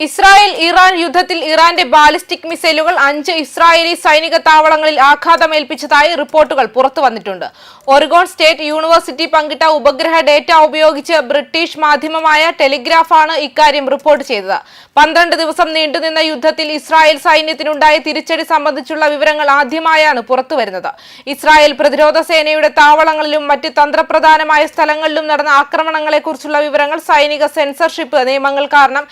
Israel Iran യുദ്ധത്തിൽ ഇറാന്റെ ballistic മിസൈലുകൾ അഞ്ച് ഇസ്രായേലി സൈനിക താവളങ്ങളിൽ ആഘാതമേൽപ്പിച്ചതായി റിപ്പോർട്ടുകൾ പുറത്തു വന്നിട്ടുണ്ട്. ഒറിഗോൺ സ്റ്റേറ്റ് യൂണിവേഴ്സിറ്റി പങ്കിട്ട ഉപഗ്രഹ ഡേറ്റ ഉപയോഗിച്ച് ബ്രിട്ടീഷ് മാധ്യമമായ ടെലിഗ്രാഫാണ് ഇക്കാര്യം റിപ്പോർട്ട് ചെയ്തത്. പന്ത്രണ്ട് ദിവസം നീണ്ടുനിന്ന യുദ്ധത്തിൽ ഇസ്രായേൽ സൈന്യത്തിനുണ്ടായ തിരിച്ചടി സംബന്ധിച്ചുള്ള വിവരങ്ങൾ ആദ്യമായാണ് പുറത്തുവരുന്നത് ഇസ്രായേൽ പ്രതിരോധ സേനയുടെ താവളങ്ങളിലും മറ്റ് തന്ത്രപ്രധാനമായ സ്ഥലങ്ങളിലും നടന്ന ആക്രമണങ്ങളെക്കുറിച്ചുള്ള വിവരങ്ങൾ സൈനിക സെൻസർഷിപ്പ് നിയമങ്ങൾ കാരണം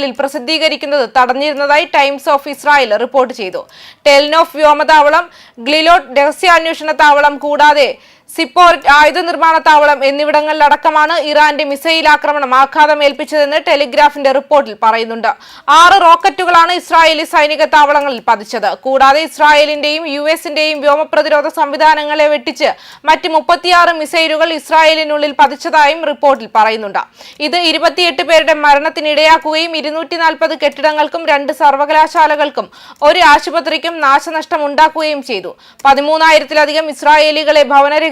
ഇസ്രായേലിൽ പ്രസിദ്ധീകരിക്കുന്നത് തടഞ്ഞിരുന്നതായി ടൈംസ് ഓഫ് ഇസ്രായേൽ റിപ്പോർട്ട് ചെയ്തു. ടെൽനോഫ് വ്യോമതാവളം ഗ്ലിലോട്ട് രഹസ്യാന്വേഷണ താവളം കൂടാതെ സിപ്പോർട്ട് ആയുധ നിർമ്മാണ താവളം എന്നിവിടങ്ങളിലടക്കമാണ് ഇറാന്റെ മിസൈൽ ആക്രമണം ആഘാതം ഏൽപ്പിച്ചതെന്ന് ടെലിഗ്രാഫിന്റെ റിപ്പോർട്ടിൽ പറയുന്നുണ്ട്. ആറ് റോക്കറ്റുകളാണ് ഇസ്രായേലി സൈനിക താവളങ്ങളിൽ പതിച്ചത്. കൂടാതെ ഇസ്രായേലിന്റെയും യു എസിന്റെയും വ്യോമ പ്രതിരോധ സംവിധാനങ്ങളെ വെട്ടിച്ച് മറ്റ് മുപ്പത്തിയാറ് മിസൈലുകൾ ഇസ്രായേലിനുള്ളിൽ പതിച്ചതായും റിപ്പോർട്ടിൽ പറയുന്നുണ്ട്. ഇത് ഇരുപത്തിയെട്ട് പേരുടെ മരണത്തിനിടയാക്കുകയും ഇരുന്നൂറ്റി നാൽപ്പത് കെട്ടിടങ്ങൾക്കും രണ്ട് സർവകലാശാലകൾക്കും ഒരു ആശുപത്രിക്കും നാശനഷ്ടം ഉണ്ടാക്കുകയും ചെയ്തു. പതിമൂന്നായിരത്തിലധികം ഇസ്രായേലികളെ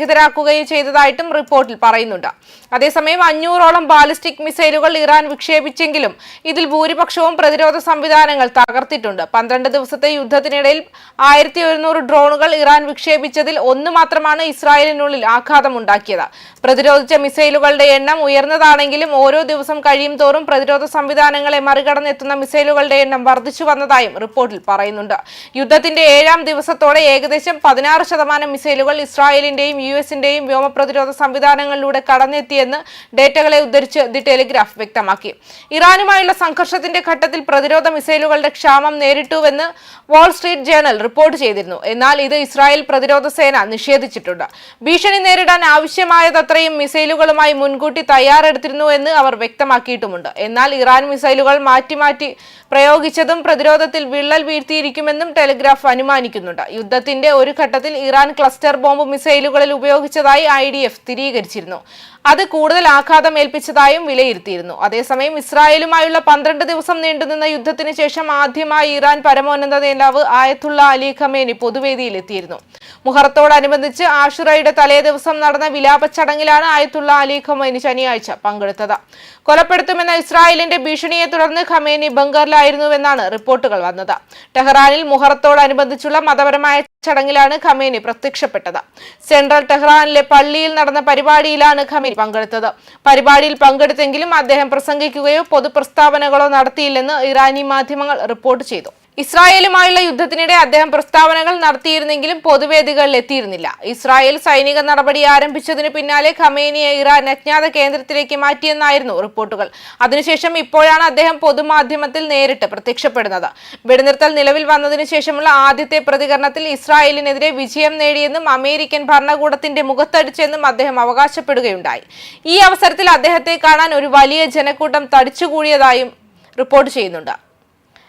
ഭവനരഹിതരാക്കുകയും ചെയ്തതായിട്ടും റിപ്പോർട്ടിൽ പറയുന്നുണ്ട്. അതേസമയം അഞ്ഞൂറോളം ബാലിസ്റ്റിക് മിസൈലുകൾ ഇറാൻ വിക്ഷേപിച്ചെങ്കിലും ഇതിൽ ഭൂരിപക്ഷവും പ്രതിരോധ സംവിധാനങ്ങൾ തകർത്തിട്ടുണ്ട്. പന്ത്രണ്ട് ദിവസത്തെ യുദ്ധത്തിനിടയിൽ ആയിരത്തി ഒരുന്നൂറ് ഡ്രോണുകൾ ഇറാൻ വിക്ഷേപിച്ചതിൽ ഒന്ന് മാത്രമാണ് ഇസ്രായേലിനുള്ളിൽ ആഘാതമുണ്ടാക്കിയത്. പ്രതിരോധിച്ച മിസൈലുകളുടെ എണ്ണം ഉയർന്നതാണെങ്കിലും ഓരോ ദിവസം കഴിയും തോറും പ്രതിരോധ സംവിധാനങ്ങളെ മറികടന്നെത്തുന്ന മിസൈലുകളുടെ എണ്ണം വർദ്ധിച്ചു വന്നതായും റിപ്പോർട്ടിൽ പറയുന്നുണ്ട്. യുദ്ധത്തിന്റെ ഏഴാം ദിവസത്തോടെ ഏകദേശം പതിനാറ് ശതമാനം മിസൈലുകൾ ഇസ്രായേലിന്റെയും യു എസിന്റെയും വ്യോമപ്രതിരോധ സംവിധാനങ്ങളിലൂടെ കടന്നെത്തിയെന്ന് ഡേറ്റകളെ ഉദ്ധരിച്ച് ദി ടെലിഗ്രാഫ് വ്യക്തമാക്കി. ഇറാനുമായുള്ള സംഘർഷത്തിന്റെ ഘട്ടത്തിൽ പ്രതിരോധ മിസൈലുകളുടെ ക്ഷാമം നേരിട്ടുവെന്ന് വാൾസ്ട്രീറ്റ് ജേണൽ റിപ്പോർട്ട് ചെയ്തിരുന്നു. എന്നാൽ ഇത് ഇസ്രായേൽ പ്രതിരോധ സേന നിഷേധിച്ചിട്ടുണ്ട്. ഭീഷണി നേരിടാൻ ആവശ്യമായതത്രയും മിസൈലുകളുമായി മുൻകൂട്ടി തയ്യാറെടുത്തിരുന്നു എന്ന് അവർ വ്യക്തമാക്കിയിട്ടുമുണ്ട്. എന്നാൽ ഇറാൻ മിസൈലുകൾ മാറ്റി മാറ്റി പ്രയോഗിച്ചതും പ്രതിരോധത്തിൽ വിള്ളൽ വീഴ്ത്തിയിരിക്കുമെന്നും ടെലിഗ്രാഫ് അനുമാനിക്കുന്നുണ്ട്. യുദ്ധത്തിന്റെ ഒരു ഘട്ടത്തിൽ ഇറാൻ ക്ലസ്റ്റർ ബോംബ് മിസൈലുകളിൽ ഉപയോഗിച്ചതായി ഐ ഡി എഫ് സ്ഥിരീകരിച്ചിരുന്നു. അത് കൂടുതൽ ആഘാതം ഏൽപ്പിച്ചതായും വിലയിരുത്തിയിരുന്നു. അതേസമയം ഇസ്രായേലുമായുള്ള പന്ത്രണ്ട് ദിവസം നീണ്ടുനിന്ന യുദ്ധത്തിന് ശേഷം ആദ്യമായി ഇറാൻ പരമോന്നത നേതാവ് ആയത്തുള്ള അലി ഖമേനി പൊതുവേദിയിൽ എത്തിയിരുന്നു. മുഹറത്തോടനുബന്ധിച്ച് ആഷുറയുടെ തലേ ദിവസം നടന്ന വിലാപ ചടങ്ങിലാണ് ആയത്തുള്ള അലി ഖമേനി ശനിയാഴ്ച പങ്കെടുത്തത്. കൊലപ്പെടുത്തുമെന്ന ഇസ്രായേലിന്റെ ഭീഷണിയെ തുടർന്ന് ഖമേനി ബംഗറിലായിരുന്നുവെന്നാണ് റിപ്പോർട്ടുകൾ വന്നത്. ടെഹ്റാനിൽ മുഹറത്തോടനുബന്ധിച്ചുള്ള മതപരമായ ചടങ്ങിലാണ് ഖമേനി പ്രത്യക്ഷപ്പെട്ടത്. സെൻട്രൽ ടെഹ്റാനിലെ പള്ളിയിൽ നടന്ന പരിപാടിയിലാണ് ഖമേനി പങ്കെടുത്തത്. പരിപാടിയിൽ പങ്കെടുത്തെങ്കിലും അദ്ദേഹം പ്രസംഗിക്കുകയോ പൊതുപ്രസ്താവനകളോ നടത്തിയില്ലെന്ന് ഇറാനി മാധ്യമങ്ങൾ റിപ്പോർട്ട് ചെയ്തു. ഇസ്രായേലുമായുള്ള യുദ്ധത്തിനിടെ അദ്ദേഹം പ്രസ്താവനകൾ നടത്തിയിരുന്നെങ്കിലും പൊതുവേദികളിൽ എത്തിയിരുന്നില്ല. ഇസ്രായേൽ സൈനിക നടപടി ആരംഭിച്ചതിന് പിന്നാലെ ഖമേനിയെ ഇറാൻ അജ്ഞാത കേന്ദ്രത്തിലേക്ക് മാറ്റിയെന്നായിരുന്നു റിപ്പോർട്ടുകൾ. അതിനുശേഷം ഇപ്പോഴാണ് അദ്ദേഹം പൊതുമാധ്യമത്തിൽ നേരിട്ട് പ്രത്യക്ഷപ്പെടുന്നത്. വെടിനിർത്തൽ നിലവിൽ വന്നതിനു ശേഷമുള്ള ആദ്യത്തെ പ്രതികരണത്തിൽ ഇസ്രായേലിനെതിരെ വിജയം നേടിയെന്നും അമേരിക്കൻ ഭരണകൂടത്തിന്റെ മുഖത്തടിച്ചെന്നും അദ്ദേഹം അവകാശപ്പെടുകയുണ്ടായി. ഈ അവസരത്തിൽ അദ്ദേഹത്തെ കാണാൻ ഒരു വലിയ ജനക്കൂട്ടം തടിച്ചുകൂടിയതായും റിപ്പോർട്ട് ചെയ്യുന്നുണ്ട്.